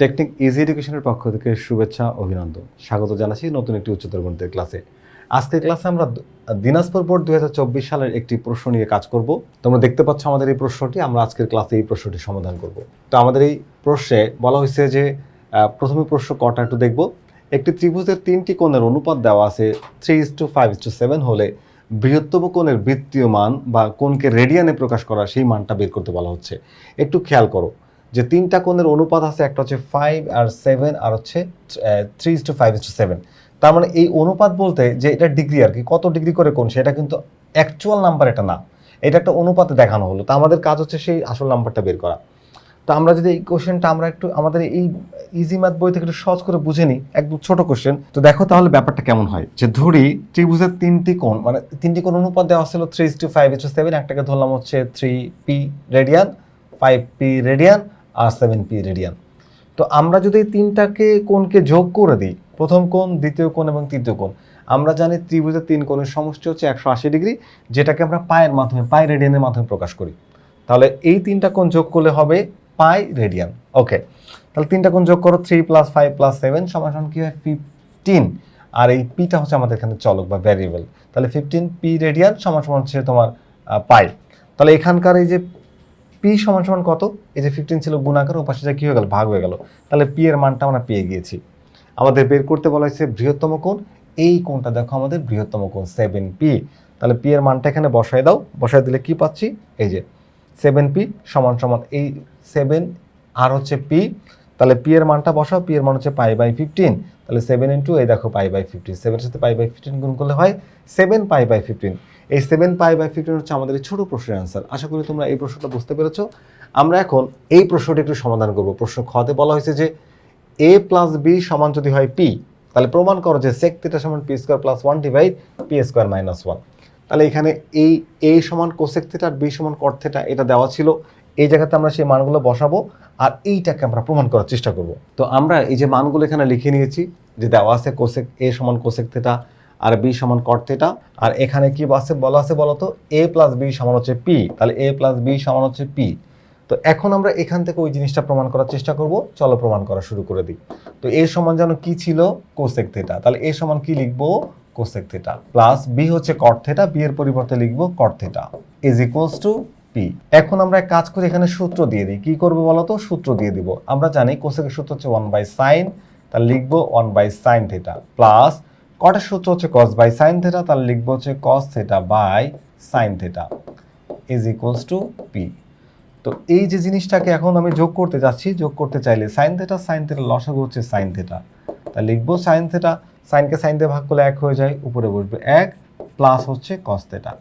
Technique easy এডুকেশনের পক্ষ থেকে শুভেচ্ছা, অভিনন্দন। স্বাগত জানাচ্ছি নতুন একটি উচ্চতর গণিতের ক্লাসে। আজকের ক্লাসে আমরা দিনাজপুর বোর্ড দুই হাজার চব্বিশ সালের একটি প্রশ্ন নিয়ে কাজ করব। তোমরা দেখতে পাচ্ছ আমাদের এই প্রশ্নটি, আমরা আজকের ক্লাসে এই প্রশ্নটি সমাধান করব। তো আমাদের এই প্রশ্নে বলা হয়েছে যে প্রথমে প্রশ্ন কটা একটু দেখব। একটি ত্রিভুজের তিনটি কোণের অনুপাত দেওয়া আছে three is to five is to seven হলে বৃহত্তম কোণের বৃত্তীয় মান বা কোণকে রেডিয়ানে প্রকাশ করা সেই মানটা বের করতে বলা হচ্ছে। একটু খেয়াল করো। যে তিনটা কোণের অনুপাত আছে, একটা হচ্ছে ফাইভ আর সেভেন আর হচ্ছে three is to five is to seven তার মানে এই অনুপাত বলতে যে এটা ডিগ্রি আর কি, কত ডিগ্রি করে কোণ, সেটা কিন্তু অ্যাকচুয়াল নাম্বার এটা না। এটা একটা অনুপাতে দেখানো হলো। তা আমাদের কাজ হচ্ছে সেই আসল নাম্বারটা বের করা। তো আমরা যদি এই কোশ্চেনটা আমরা একটু আমাদের এই ইজি ম্যাথ বই থেকে একটু সহজ করে বুঝে নিই একদম ছোট কোশ্চেন তো দেখো তাহলে ব্যাপারটা কেমন হয়? যে ধরি ত্রিভুজের তিনটি কোণ মানে তিনটি কোণ অনুপাত দেওয়া ছিল three is to five is to seven একটাকে ধরলাম হচ্ছে three P radian five P radian আর সেভেন পি রেডিয়ান তো আমরা যদি এই তিনটাকে কোণকে যোগ করে দিই, প্রথম কোণ, দ্বিতীয় কোণ এবং তৃতীয় কোণ, আমরা জানি ত্রিভুজের তিন কোণের সমষ্টি হচ্ছে একশো আশি ডিগ্রি, যেটাকে আমরা পায়ের মাধ্যমে, পাই রেডিয়ানের মাধ্যমে প্রকাশ করি। তাহলে এই তিনটা কোণ যোগ করলে হবে পাই রেডিয়ান ওকে, তাহলে তিনটা কোণ যোগ করো three plus five plus seven সমান কি হয়? ফিফটিন আর এই পিটা হচ্ছে আমাদের এখানে চলক বা ভ্যারিয়েবল তাহলে ফিফটিন পি রেডিয়ান সমান সমান হচ্ছে তোমার পাই। তাহলে এখানকার এই যে পি সমান সমান কত? এই যে ফিফটিন ছিল, গুণ গুণাকার ওপাশে যা কী হয়ে গেল? ভাগ হয়ে গেল। তাহলে পি এর মানটা আমরা পেয়ে গিয়েছি। আমাদের বের করতে বলা হয়েছে বৃহত্তম কোণ। এই কোণটা দেখো আমাদের বৃহত্তম কোণ সেভেন পি তাহলে পি এর মানটা এখানে বসায় দাও। বসায় দিলে কি পাচ্ছি? এই যে সেভেন পি সমান সমান এই সেভেন আর হচ্ছে পি তাহলে পি এর মানটা বসাও। পি এর মান হচ্ছে পাই বাই ফিফটিন তাহলে সেভেন ইন্টু এই দেখো পাই বাই ফিফটিন সেভেনের সাথে পাই বাই ফিফটিন গুণ করলে হয় সেভেন পাই বাই ফিফটিন এই সেভেন পাই বাই ফিফটিন হচ্ছে আমাদের ছোটো প্রশ্নের অ্যান্সার আশা করি তোমরা এই প্রশ্নটা বুঝতে পেরেছ। আমরা এখন এই প্রশ্নটি একটু সমাধান করব। প্রশ্ন খতে বলা হয়েছে যে এ প্লাস বি সমান যদি হয় পি তাহলে প্রমাণ করো যে সেক থিটা সমান P square plus one divide P square minus one তাহলে এখানে এই এ সমান কোসেক থিটা আর বি সমান কট থিটা এটা দেওয়া ছিল। এই জায়গাতে আমরা সেই মানগুলো বসাবো আর এইটাকে আমরা প্রমাণ করার চেষ্টা করব। তো আমরা এই যে মানগুলো এখানে লিখে নিয়েছি, যে দেওয়া আছে কোসেক এ সমান কোসেক থিটা আর বি সমান কট থিটা আর এখানে কি আছে বলা আছে বলতো? এ প্লাস বি সমান হচ্ছে পি তাহলে এ প্লাস বি সমান হচ্ছে পি তো এখন আমরা এখান থেকে ওই জিনিসটা প্রমাণ করার চেষ্টা করব। চলো প্রমাণ করা শুরু করে দিই। তো এ সমান যেন কি ছিল? কোসেক থেটা তাহলে এ সমান কি লিখব? কোসেক থেটা প্লাস বি হচ্ছে কট থিটা বি এর পরিবর্তে লিখব cot theta is equals to P এখন আমরা এক কাজ করে, এখানে সূত্র দিয়ে দিই। কি করব বলতো? সূত্র দিয়ে দিব। আমরা জানি কোসেকের সূত্র হচ্ছে ওয়ান বাই সাইন তাহলে লিখব one by sine theta plus কটের সূত্র হচ্ছে কস বাই সাইন থিটা তাহলে লিখব হচ্ছে cos theta by sine theta is equals to P তো এই যে জিনিসটাকে এখন আমি যোগ করতে যাচ্ছি, যোগ করতে চাইলে সাইন থেটা সাইন থেটা লসাগু হচ্ছে সাইন থেটা তা লিখব সাইন থেটা সাইনকে সাইন দিয়ে ভাগ করলে এক হয়ে যায়, উপরে বসবে এক প্লাস হচ্ছে কস থেটা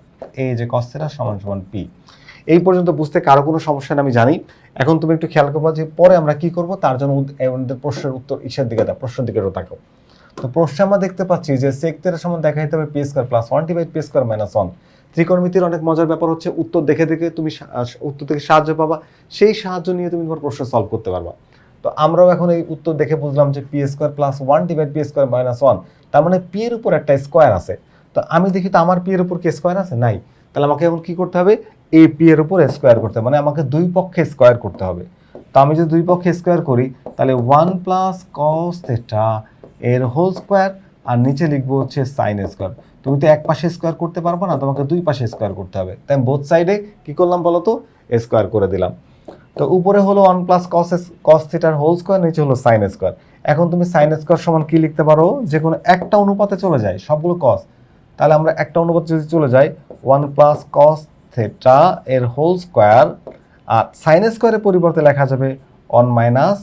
এই যে কস থেটা সমান সমান পি এই পর্যন্ত বুঝতে কারও কোনো সমস্যা নেই, আমি জানি। এখন তুমি একটু খেয়াল করব যে পরে আমরা কি করব, তার জন্য প্রশ্নের উত্তর ইসের দিকে প্রশ্নের দিকে তাকাও তো প্রশ্নে আমরা দেখতে পাচ্ছি যে সেক থেটার সমান দেখা যেতে হবে P square plus one divide P square minus one ত্রিকোণমিতির অনেক মজার ব্যাপার হচ্ছে উত্তর দেখে দেখে তুমি উত্তর থেকে সাহায্য পাবা, সেই সাহায্য নিয়ে তুমি তোমার প্রশ্ন সলভ করতে পারবা। তো আমরাও এখন এই উত্তর দেখে বুঝলাম যে P square plus one divide P square minus one তার মানে পি এর উপর একটা স্কোয়ার আছে। তো আমি দেখি তো আমার পি এর উপর কি স্কোয়ার আছে? নাই। তাহলে আমাকে এখন কি করতে হবে? এই পি এর উপর স্কোয়ার করতে মানে আমাকে দুই পক্ষে স্কোয়ার করতে হবে। তো আমি যদি দুই পক্ষে স্কোয়ার করি, তাহলে ওয়ান প্লাস কস থেটা এর হোল স্কোয়ার আর নিচে লিখব হচ্ছে সাইন স্কোয়ার তুমি তো এক পাশে স্কোয়ার করতে পারব না, তোমাকে দুই পাশে স্কোয়ার করতে হবে। তাই বোথ সাইডে কি করলাম বলো তো? স্কোয়ার করে দিলাম। তো উপরে হলো ওয়ান প্লাস কস কস থিটার হোল স্কোয়ার নিচে হলো সাইন স্কোয়ার এখন তুমি সাইন স্কোয়ার সমান কি লিখতে পারো? যে কোনো একটা অনুপাতে চলে যায়, সবগুলো কস তাহলে আমরা একটা অনুপাত যদি চলে যাই ওয়ান প্লাস কস থেটা এর হোল স্কোয়ার আর সাইন স্কোয়ারের পরিবর্তে লেখা যাবে one minus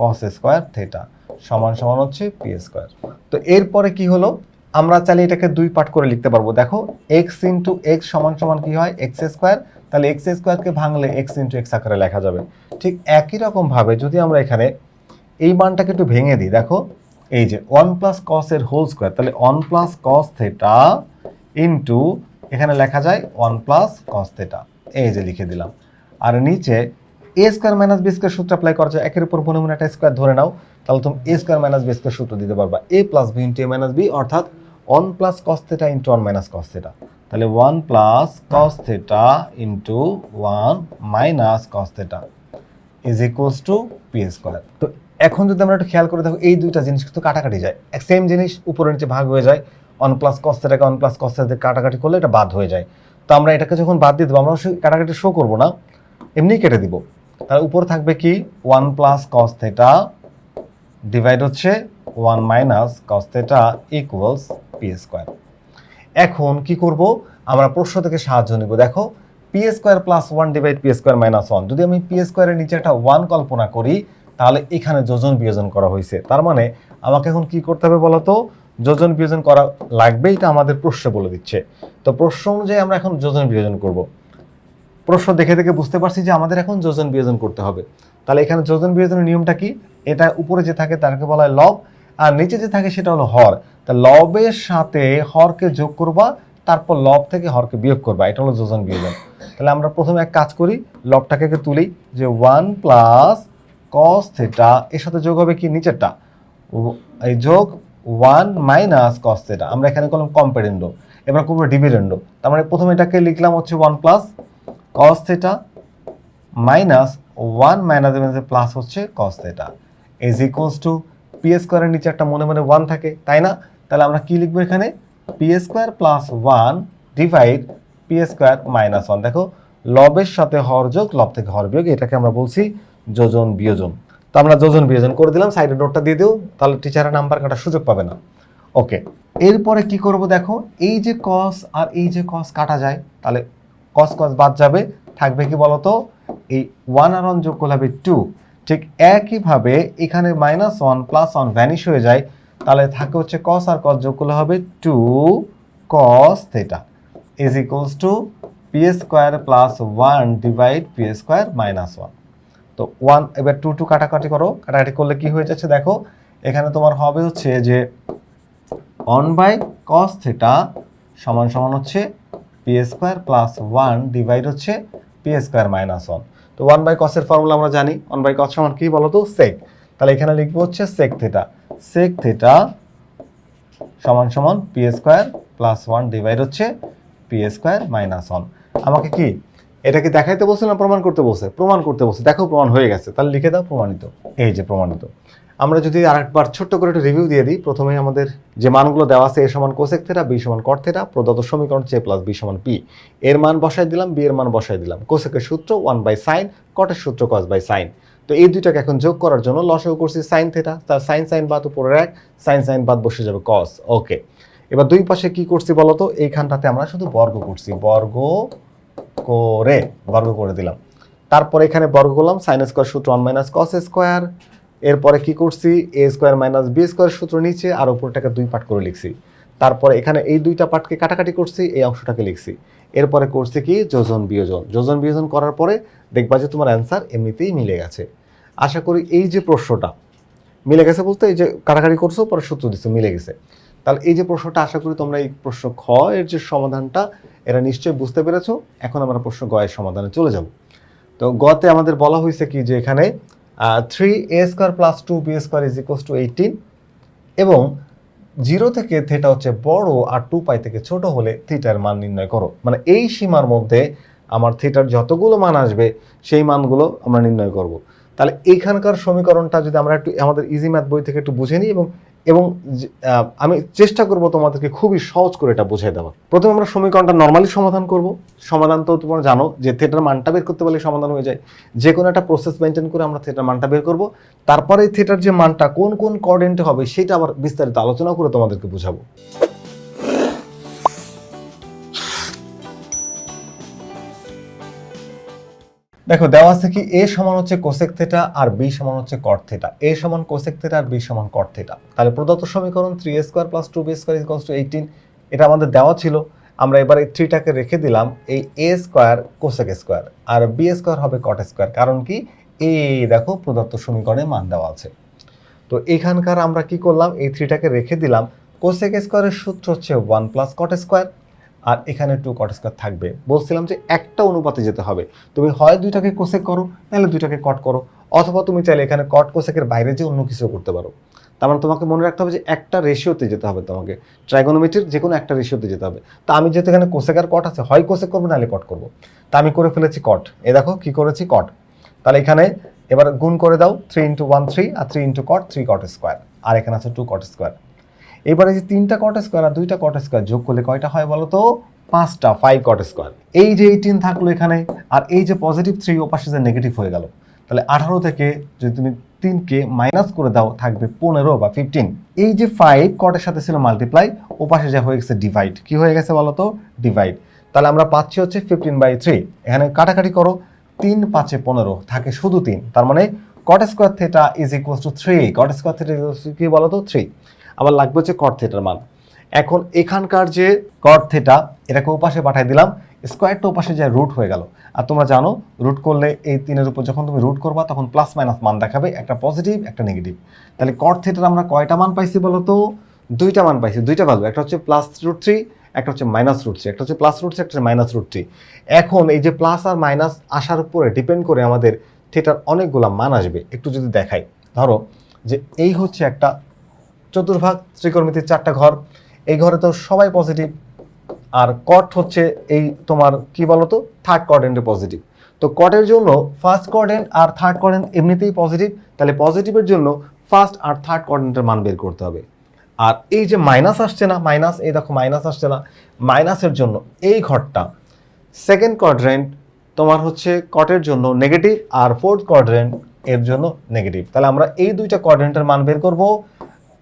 cos square theta সমান সমান হচ্ছে পি স্কোয়ার তো এরপরে কি হলো? আমরা চাইলে এটাকে দুই পার্ট করে লিখতে পারব। দেখো এক্স ইন্টু এক্স সমান সমান কি হয়? এক্স স্কোয়ার তাহলে এক্স স্কোয়ারকে ভাঙলে এক্স ইন্টু এক্স আকারে লেখা যাবে। ঠিক একই রকমভাবে যদি আমরা এখানে এই মানটাকে একটু ভেঙে দিই, দেখো, এই যে ওয়ান প্লাস কস এর হোল স্কোয়ার তাহলে one plus cos theta into এখানে লেখা যায় ওয়ান প্লাস কস থেটা এই যে লিখে দিলাম। আর নিচে A square minus B square সূত্র অ্যাপ্লাই করা যায়। একের উপর মনে মনে একটা স্কোয়ার ধরে নাও। তাহলে তুমি A square minus B square সূত্র দিতে পারবা। A plus B into A minus B অর্থাৎ one plus cos theta into one minus cos theta তাহলে one plus cos theta into one minus cos theta is equals to P square তো এখন যদি আমরা একটু খেয়াল করে দেখো, এই দুইটা জিনিস কিন্তু কাটাকাটি যায়। সেম জিনিস, উপরে নিচে ভাগ হয়ে যায়। ওয়ান প্লাস কস্তেটাকে ওয়ান প্লাস কস্তেটাকে কাটাকাটি করলে এটা বাদ হয়ে যায়। তো আমরা এটাকে যখন বাদ দিয়ে দেবো, আমরা অবশ্যই কাটাকাটি শো করব না এমনি কেটে দিব। তার উপরে থাকবে কি? One plus cos theta divide হচ্ছে one minus cos equals P square এখন কি করব? আমরা প্রশ্ন থেকে সাহায্য নিব। দেখো P square plus one divide P square minus one যদি আমি পি স্কোয়ারের নিচে একটা ওয়ান কল্পনা করি, তাহলে এখানে যোজন বিয়োজন করা হয়েছে। তার মানে আমাকে এখন কি করতে হবে বলতো? যোজন বিয়োজন করা লাগবে, এটা আমাদের প্রশ্ন বলে দিচ্ছে। তো প্রশ্ন অনুযায়ী আমরা এখন যোজন বিয়োজন করব। প্রশ্ন দেখে দেখে বুঝতে পারছি যে আমাদের এখন যোজন বিয়োজন করতে হবে। তাহলে এখানে যোজন বিয়োজনের নিয়মটা কি? এটা উপরে যে থাকে তাকে বলা হয় লব, আর নিচে যে থাকে সেটা হলো হর। তা লবের সাথে হরকে যোগ করবা, তারপর লব থেকে হরকে বিয়োগ করবা। এটা হলো যোজন বিয়োজন। তাহলে আমরা প্রথমে এক কাজ করি, লবটাকে তুলি যে ওয়ান প্লাস কস থেটা, এর সাথে যোগ হবে কি? নিচেরটা। এই যোগ ওয়ান মাইনাস কস থেটা। আমরা এখানে করলাম কম্পেরেন্ডো। এবার করব ডিভিডেন্ডো। তার মানে প্রথমে এটাকে লিখলাম হচ্ছে one plus cos theta minus one minus plus হচ্ছে cos theta is equals to P স্কোয়ারের নিচে একটা মনে মনে ওয়ান থাকে, তাই না? তাহলে আমরা কি লিখব এখানে? P square plus one divide P square minus one দেখো, লবের সাথে হর যোগ, লব থেকে হর বিয়োগ, এটাকে আমরা বলছি যোজন বিয়োজন। তো আমরা যোজন বিয়োজন করে দিলাম সাইডে নোটটা দিয়ে দিও, তাহলে টিচারের নাম্বার কাটার সুযোগ পাবে না। ওকে এরপরে কি করব দেখো, এই যে কস আর এই যে কস কাটা যায়, তাহলে কস কস বাদ যাবে। থাকবে কি বলতো? এই ওয়ান আর ওয়ান যোগ করলে হবে টু ঠিক একইভাবে এখানে minus one plus one vanish হয়ে যায়। তাহলে থাকে হচ্ছে কস আর কস যোগ করলে হবে two cos theta is equals to P square plus one divide P square minus one তো ওয়ান এবার টু টু কাটাকাটি করো। কাটাকাটি করলে কি হয়ে যাচ্ছে দেখো? এখানে তোমার হবে হচ্ছে যে অন বাই কস থেটা সমান সমান হচ্ছে P square plus one divide হচ্ছে পি স্কোয়ার মাইনাস ওয়ান তো ওয়ান বাই কসের ফর্মুলা আমরা জানি। ওয়ান বাই কস সমান কি বলতো? সেক তাহলে এখানে লিখব হচ্ছে সেক থেটা সেক থেটা সমান সমান P square plus one divide হচ্ছে পি স্কোয়ার মাইনাস ওয়ান আমাকে কি? এটাকে দেখাইতে বলছে না প্রমাণ করতে বলছে? প্রমাণ করতে বলছে। দেখো প্রমাণ হয়ে গেছে। তাহলে লিখে দাও প্রমাণিত। এই যে প্রমাণিত। আমরা যদি আরেকবার ছোট্ট করে একটু রিভিউ দিয়ে দিই প্রথমে আমাদের যে মানগুলো দেওয়া আছে, এ সমান কোসেক থেটা বি সমান কট থেটা প্রদত্ত সমীকরণ হচ্ছে প্লাস বি সমান পি এর মান বসাই দিলাম বি এর মান বসাই দিলাম। কোসেকের সূত্র ওয়ান বাই সাইন কটের সূত্র কস বাই সাইন তো এই দুইটাকে এখন যোগ করার জন্য লসেও করছি সাইন থেটা তার সাইন সাইন বাদ উপরে এক সাইন সাইন বাদ বসে যাবে কস ওকে এবার দুই পাশে কি করছি বলতো? এইখানটাতে আমরা শুধু বর্গ করছি, বর্গ করে বর্গ করে দিলাম। তারপরে এখানে বর্গ করলাম সাইন স্কোয়ার সূত্র ওয়ান মাইনাস কস স্কোয়ার এরপরে কি করছি? A square minus B square সূত্র নিচে আর উপরটাকে দুই পার্ট করে লিখছি। তারপরে এখানে এই দুইটা পার্টকে কাটাকাটি করছি, এই অংশটাকে লিখছি। এরপরে করছি কি? যোজন বিয়োজন। যোজন বিয়োজন করার পরে দেখবা যে তোমার অ্যান্সার এমনিতেই মিলে গেছে। আশা করি এই যে প্রশ্নটা মিলে গেছে বলতে, এই যে কাটাকাটি করছ, পরে সূত্র দিচ্ছ মিলে গেছে। তাহলে এই যে প্রশ্নটা, আশা করি তোমরা এই প্রশ্ন খ এর যে সমাধানটা, এরা নিশ্চয়ই বুঝতে পেরেছ। এখন আমরা প্রশ্ন গ এর সমাধানে চলে যাব। তো গতে আমাদের বলা হয়েছে কি যে এখানে three A square plus two B square is equals to eighteen এবং জিরো থেকে থেটা হচ্ছে বড় আর টু পাই থেকে ছোট হলে থিটার মান নির্ণয় করো। মানে এই সীমার মধ্যে আমার থিটার যতগুলো মান আসবে, সেই মানগুলো আমরা নির্ণয় করব। তাহলে এইখানকার সমীকরণটা যদি আমরা একটু, আমাদের ইজি ম্যাথ বই থেকে একটু বুঝে নিই এবং এবং আমি চেষ্টা করব তোমাদেরকে খুবই সহজ করে এটা বুঝিয়ে দেওয়া প্রথমে আমরা সমীকরণটা নর্মালি সমাধান করব। সমাধান তো তোমরা জানো যে থিয়েটার মানটা বের করতে পারলে সমাধান হয়ে যায়। যে কোনো একটা প্রসেস মেনটেন করে আমরা থিয়েটার মানটা বের করব। তারপরে থিয়েটার যে মানটা কোন কোন কর্ডেন্টে হবে সেটা আবার বিস্তারিত আলোচনা করে তোমাদেরকে বোঝাবো। দেখো, দেওয়া আছে কি, এ সমান হচ্ছে কোসেক থেটা আর বি সমান হচ্ছে কট থেটা এ সমান কোসেক থেটা আর বি সমান কট থেটা তাহলে প্রদত্ত সমীকরণ three A square plus two B square is to eighteen এটা আমাদের দেওয়া ছিল। আমরা এবার এই থ্রিটাকে রেখে দিলাম, এই এ স্কোয়ার কোসেক স্কোয়ার আর বি স্কোয়ার হবে কট স্কোয়ার কারণ কি, এই দেখো প্রদত্ত সমীকরণে মান দেওয়া আছে। তো এখানকার আমরা কি করলাম, এই থ্রিটাকে রেখে দিলাম। কোসেক স্কোয়ারের সূত্র হচ্ছে ওয়ান প্লাস কট স্কোয়ার আর এখানে টু কট স্কোয়ার থাকবে। বলছিলাম যে একটা অনুপাতে যেতে হবে। তুমি হয় দুইটাকে কোসেক করো, নাহলে দুইটাকে কট করো, অথবা তুমি চাইলে এখানে কট কোসেকের বাইরে যে অন্য কিছু করতে পারো। তার মানে তোমাকে মনে রাখতে হবে যে একটা রেশিওতে যেতে হবে তোমাকে। ট্রাইগোনোমেট্রির যে কোনো একটা রেশিওতে যেতে হবে। তা আমি যেহেতু এখানে কোসেক আর কট আছে, হয় কোসেক করব, নাহলে কট করব। তা আমি করে ফেলেছি কট এ দেখো কি করেছি কট তাহলে এখানে এবার গুণ করে দাও থ্রি ইন্টু ওয়ান থ্রি আর three into cot three cot square আর এখানে আছে টু কট স্কোয়ার এবারে যে তিনটা কট স্কোয়ার আর দুইটা কট স্কোয়ার যোগ করলে কয়টা হয় বলো তো পাঁচটা ফাইভ কট স্কোয়ার এই যে এইটিন থাকল এখানে, আর এই যে পজিটিভ থ্রি ও পাশে যে নেগেটিভ হয়ে গেল, তাহলে আঠারো থেকে যদি তুমি তিনকে মাইনাস করে দাও, থাকবে পনেরো বা ফিফটিন এই যে ফাইভ কটের সাথে ছিল মাল্টিপ্লাই ও পাশে যা হয়ে গেছে ডিভাইড কি হয়ে গেছে বলো তো ডিভাইড তাহলে আমরা পাচ্ছি হচ্ছে ফিফটিন বাই থ্রি এখানে কাটাকাটি করো, তিন পাঁচে পনেরো, থাকে শুধু তিন। তার মানে cot square theta is equal to three cot square theta কি বলো তো থ্রি আবার লাগবে হচ্ছে কট থেটার মান। এখন এখানকার যে কট থেটা এটাকে ওপাশে পাঠিয়ে দিলাম স্কোয়ারটা ওপাশে যায় রুট হয়ে গেল। আর তোমরা জানো রুট করলে এই তিনের উপর যখন তুমি রুট করবা, তখন প্লাস মাইনাস মান দেখাবে, একটা পজিটিভ একটা নেগেটিভ তাহলে কট থেটার আমরা কয়টা মান পাইছি বলো তো? দুইটা মান পাইছি, দুইটা ভ্যালু একটা হচ্ছে প্লাস রুট থ্রি একটা হচ্ছে মাইনাস রুট থ্রি একটা হচ্ছে প্লাস রুট থ্রি একটা হচ্ছে মাইনাস রুট থ্রি এখন এই যে প্লাস আর মাইনাস আসার উপরে ডিপেন্ড করে আমাদের থেটার অনেকগুলা মান আসবে, একটু যদি দেখাই। ধরো যে এই হচ্ছে একটা চতুর্ভাগ ত্রিকোণমিতির চারটা ঘর। এই ঘরে তো সবাই পজিটিভ আর কট হচ্ছে এই তোমার কি বলতো? থার্ড কোয়ার্ডেন্টে পজিটিভ তো কটের জন্য ফার্স্ট কোয়ার্ডেন্ট আর থার্ড কোয়ার্ডেন্ট এমনিতেই পজিটিভ তাহলে পজিটিভের জন্য ফার্স্ট আর থার্ড কোয়ার্ডেন্টের মান বের করতে হবে। আর এই যে মাইনাস আসছে না মাইনাস এই দেখো মাইনাস আসছে না মাইনাসের জন্য এই ঘরটা সেকেন্ড কোয়াড্রেন্ট তোমার হচ্ছে কটের জন্য নেগেটিভ আর ফোর্থ কোয়াড্রেন্ট এর জন্য নেগেটিভ তাহলে আমরা এই দুইটা কোয়াড্রেন্টের মান বের করব।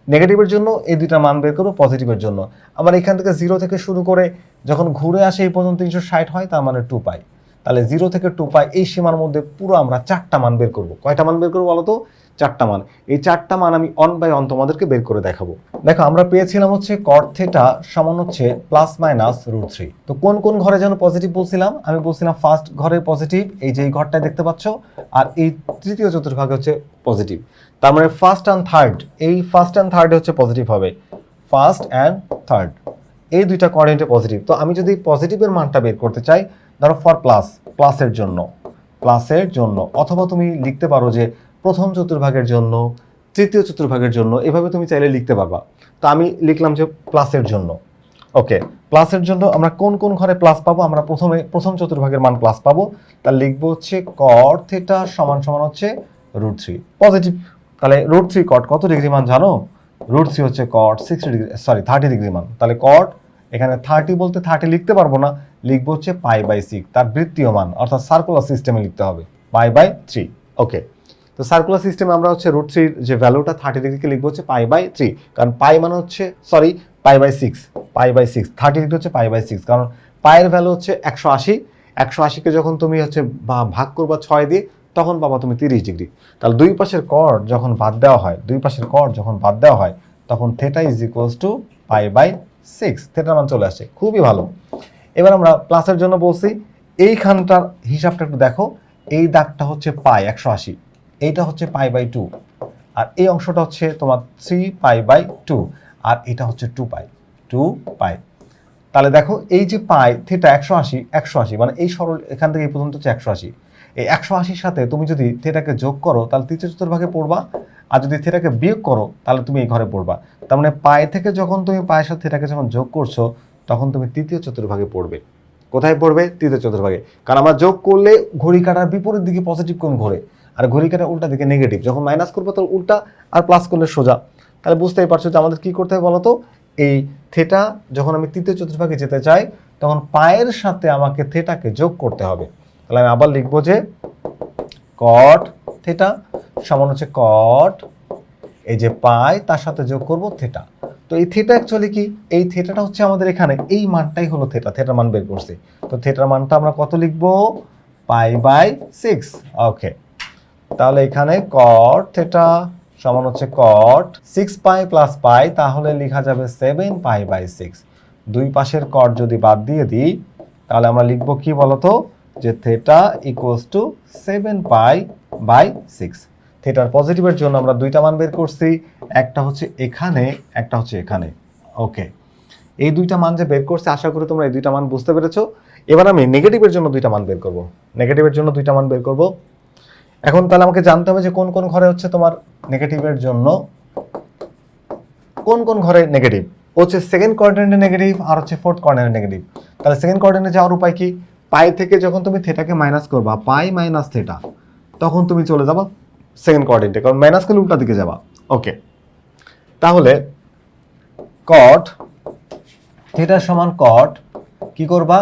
নেগেটিভের জন্য এই দুইটা মান বের করব পজিটিভের জন্য। আবার এখান থেকে জিরো থেকে শুরু করে যখন ঘুরে আসে এই পর্যন্ত তিনশো ষাট হয়, তার মানে টু পাই। তাহলে জিরো থেকে টু পাই, এই সীমার মধ্যে পুরো আমরা চারটা মান বের করব। কয়টা মান বের করব বলতো? চারটা মান। এই চারটা মান আমি অন বাই অন তোমাদেরকে বের করে দেখাবো। দেখো, আমরা পেয়েছিলাম হচ্ছে কট থেটা সমান হচ্ছে প্লাস মাইনাস রুট থ্রি তো কোন কোন ঘরে যেন পজিটিভ বলছিলাম? আমি বলছিলাম ফার্স্ট ঘরে পজিটিভ এই যে এই ঘরটায় দেখতে পাচ্ছ, আর এই তৃতীয় চতুর্ভাগে হচ্ছে পজিটিভ তার মানে ফার্স্ট অ্যান্ড থার্ড এই ফার্স্ট অ্যান্ড থার্ডে হচ্ছে পজিটিভ হবে। ফার্স্ট অ্যান্ড থার্ড এই দুইটা কোয়ারেন্টে পজিটিভ তো আমি যদি পজিটিভের মানটা বের করতে চাই, ধরো ফর প্লাস প্লাসের জন্য প্লাসের জন্য, অথবা তুমি লিখতে পারো যে প্রথম চতুর্ভাগের জন্য, তৃতীয় চতুর্ভাগের জন্য, এভাবে তুমি চাইলে লিখতে পারবা। তো আমি লিখলাম যে প্লাসের জন্য। ওকে, প্লাসের জন্য আমরা কোন কোন ঘরে প্লাস পাবো? আমরা প্রথমে, প্রথম চতুর্ভাগের মান প্লাস পাবো। তার লিখব হচ্ছে কট থেটা সমান সমান হচ্ছে রুট থ্রি পজিটিভ তাহলে রুট থ্রি কট কত ডিগ্রি মান জানো? রুট থ্রি হচ্ছে cot sixty degree sorry thirty degree মান। তাহলে কট এখানে থার্টি বলতে থার্টি লিখতে পারব না। লিখব হচ্ছে পাই বাই সিক্স তার বৃত্তীয় মান। অর্থাৎ সার্কুলার সিস্টেমে লিখতে হবে। Pi by three okay. তো সার্কুলার সিস্টেমে আমরা হচ্ছে রুট থ্রির যে ভ্যালুটা থার্টি ডিগ্রিকে লিখব হচ্ছে পাই বাই থ্রি কারণ পাই মানে হচ্ছে sorry pi by six pi by six thirty degree হচ্ছে পাই বাই সিক্স কারণ পায়ের ভ্যালু হচ্ছে একশো আশি। একশো আশিকে যখন তুমি হচ্ছে বা- ভাগ করবা ছয় দিয়ে, তখন পাবা তুমি তিরিশ ডিগ্রি তাহলে দুই পাশের কর যখন বাদ দেওয়া হয়, দুই পাশের কর যখন বাদ দেওয়া হয়, তখন theta is equals to pi by six থেটার মান চলে আসে। খুবই ভালো। এবার আমরা প্লাসের জন্য বলছি, এইখানটার হিসাবটা একটু দেখো। এই দাগটা হচ্ছে পাই একশো আশি। এইটা হচ্ছে পাই বাই টু। আর এই অংশটা হচ্ছে তোমার থ্রি পাই বাই টু, আর এটা হচ্ছে টু পাই টু পাই। তাহলে দেখো, এই যে পাই থেটা একশো আশি একশো আশি মানে এই সরল এখান থেকে এই পর্যন্ত হচ্ছে একশো আশি। এই একশো আশির সাথে তুমি যদি থেটাকে যোগ করো, তাহলে তৃতীয় চতুর্ভাগে পড়বা, আর যদি থেটাকে বিয়োগ করো, তাহলে তুমি এই ঘরে পড়বা। তার মানে পায়ে থেকে যখন তুমি পায়ের সাথে থেটাকে যখন যোগ করছ, তখন তুমি তৃতীয় চতুর্ভাগে পড়বে। কোথায় পড়বে? তৃতীয় চতুর্ভাগে কারণ আমরা যোগ করলে ঘড়ি কাটার বিপরীত দিকে পজিটিভ কোন ঘোরে। আর ঘড়ি কাটার উল্টা দিকে নেগেটিভ যখন মাইনাস করব তখন উল্টা আর প্লাস করলে সোজা। তাহলে বুঝতেই পারছ যে আমাদের কি করতে হবে বলো তো এই থেটা যখন আমি তৃতীয় চতুর্ভাগে যেতে চাই, তখন পায়ের সাথে আমাকে থেটাকে যোগ করতে হবে। তাহলে আমি আবার লিখব যে কট থেটা সমান হচ্ছে কট এই যে পাই তার সাথে যোগ করব থেটা তো এই থেটা অ্যাকচুয়ালি কি? এই থেটাটা হচ্ছে আমাদের এখানে, এই মানটাই হলো থেটা থেটার মান বের করছি। তো থেটার মানটা আমরা কত লিখব? পাই বাই সিক্স ওকে তাহলে এখানে কট থেটা সমান হচ্ছে কট সিক্স পাই প্লাস পাই তাহলে লেখা যাবে সেভেন পাই বাই সিক্স দুই পাশের কট যদি বাদ দিয়ে দিই, তাহলে আমরা লিখব কি বলতো? যে theta equals to seven pi by six থেটার পজিটিভের জন্য আমরা দুইটা মান বের করছি, একটা হচ্ছে এখানে, একটা হচ্ছে এখানে। ওকে এই দুইটা মান যে বের করছে, আশা করি তোমরা এই দুইটা মান বুঝতে পেরেছ। এবার আমি নেগেটিভের জন্য দুইটা মান বের করব। নেগেটিভের জন্য দুইটা মান বের করব। এখন তাহলে আমাকে জানতে হবে যে কোন কোন ঘরে হচ্ছে তোমার নেগেটিভের জন্য কোন কোন ঘরে নেগেটিভ হচ্ছে সেকেন্ড কোয়ার্ডারেন্টে নেগেটিভ আর হচ্ছে ফোর্থ কোয়ার্ডারেন্টে নেগেটিভ তাহলে সেকেন্ড কোয়ার্ডারেন্টে যাওয়ার উপায় কি? পাই থেকে যখন তুমি থেটাকে মাইনাস করবা, পাই মাইনাস থেটা তখন তুমি চলে যাবা সেকেন্ড কোয়ার্ডিনেটে কারণ মাইনাস করলে উল্টা দিকে যাবা। ওকে তাহলে কট থিটা সমান কট কি করবা?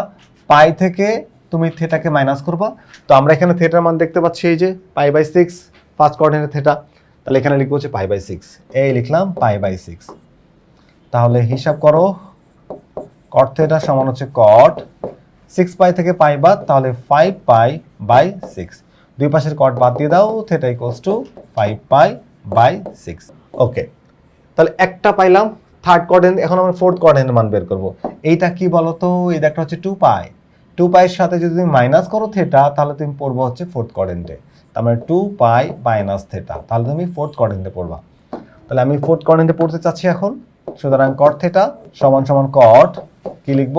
পাই থেকে তুমি থেটাকে মাইনাস করবা। তো আমরা এখানে থেটার মান দেখতে পাচ্ছি এই যে pi by six first coordinate theta তাহলে এখানে লিখব হচ্ছে পাই বাই সিক্স এই লিখলাম পাই বাই সিক্স তাহলে হিসাব করো কট থেটা সমান হচ্ছে কট সিক্স পাই থেকে পাই বাদ, তাহলে ফাইভ পাই বাই সিক্স দুই পাশের কট বাদ দিয়ে দাও theta equals to five pi by six okay তাহলে একটা পাইলাম থার্ড কোয়ার্ডেন্ট এখন আমরা ফোর্থ কোয়ার্ডেন্ট মান বের করব। এইটা কি বলো তো এই একটা হচ্ছে টু পাই টু পাইয়ের সাথে যদি তুমি মাইনাস করো থেটা তাহলে তুমি পড়ব হচ্ছে ফোর্থ কোয়ার্ডেন্টে তার মানে টু পাই মাইনাস থেটা তাহলে তুমি ফোর্থ কোয়ার্ডেন্টে পড়বা। তাহলে আমি ফোর্থ কোয়ার্ডেন্টে পড়তে চাচ্ছি এখন। সুতরাং কট থেটা সমান সমান কট কি লিখব?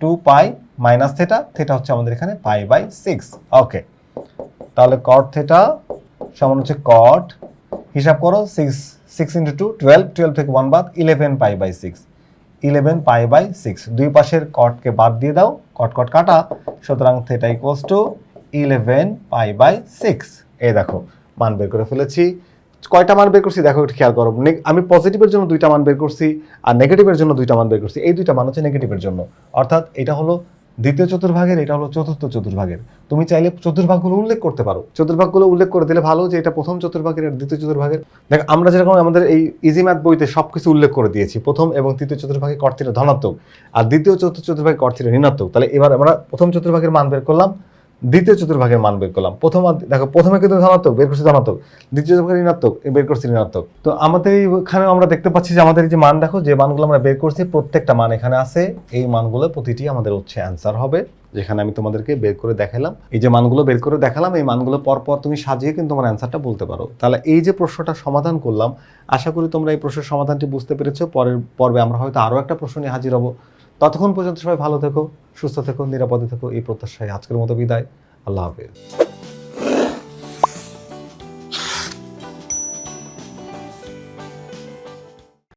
Two pi minus theta theta হচ্ছে আমাদের এখানে পাই বাই সিক্স ওকে তাহলে কট থেটা সমান হচ্ছে কট হিসাব করো six six into two twelve twelve থেকে ওয়ান বাদ eleven pi by six eleven pi by six দুই পাশের কটকে বাদ দিয়ে দাও কট কট কাটা, সুতরাং theta equals to eleven pi by six এই দেখো, মান বের করে ফেলেছি। কয়টা মান বের করছি? দেখো, একটু খেয়াল করো। আমি পজিটিভের জন্য দুইটা মান বের করছি, আর নেগেটিভের জন্য দুইটা মান বের করছি। এই দুইটা মান হচ্ছে নেগেটিভের জন্য। অর্থাৎ এটা হলো দ্বিতীয় চতুর্ভাগের, এটা হলো চতুর্থ চতুর্ভাগের। তুমি চাইলে চতুর্ভাগগুলো উল্লেখ করতে পারো। চতুর্ভাগগুলো উল্লেখ করে দিলে ভালো যে এটা প্রথম চতুর্ভাগের আর দ্বিতীয় চতুর্ভাগের। দেখ, আমরা যেরকম আমাদের এই ইজি ম্যাথ বইতে সব কিছু উল্লেখ করে দিয়েছি, প্রথম এবং তৃতীয় চতুর্ভাগে কর্তীরা ধনাত্মক। আর দ্বিতীয় চতুর্থ চতুর্ভাগে কর্তীরা ঋণাত্মক। তাহলে এবার আমরা প্রথম চতুর্ভাগের মান বের করলাম। দ্বিতীয় চতুর্ভাগের মান বের করলাম। প্রথম দেখো, প্রথমে কিন্তু ধনাত্মক, বের করছি ধনাত্মক। দ্বিতীয় চতুর্ভাগে ঋণাত্মক বের করছি ঋণাত্মক। তো আমাদের এইখানে আমরা দেখতে পাচ্ছি যে আমাদের যে মান দেখো, যে মানগুলো আমরা বের করছি, প্রত্যেকটা মান এখানে আছে। এই মানগুলো প্রতিটি আমাদের হচ্ছে অ্যান্সার হবে, যেখানে আমি তোমাদেরকে বের করে দেখালাম। এই যে মানগুলো বের করে দেখালাম, এই মানগুলো পরপর তুমি সাজিয়ে কিন্তু তোমার অ্যান্সারটা বলতে পারো। তাহলে এই যে প্রশ্নটা সমাধান করলাম, আশা করি তোমরা এই প্রশ্নের সমাধানটি বুঝতে পেরেছ। পরের পর্বে আমরা হয়তো আরও একটা প্রশ্ন নিয়ে হাজির হব। ততক্ষণ পর্যন্ত সবাই ভালো থেকো, সুস্থ থেকো, নিরাপদে থেকো। এই প্রত্যাশায় আজকের মতো বিদায়। আল্লাহ হাফেজ।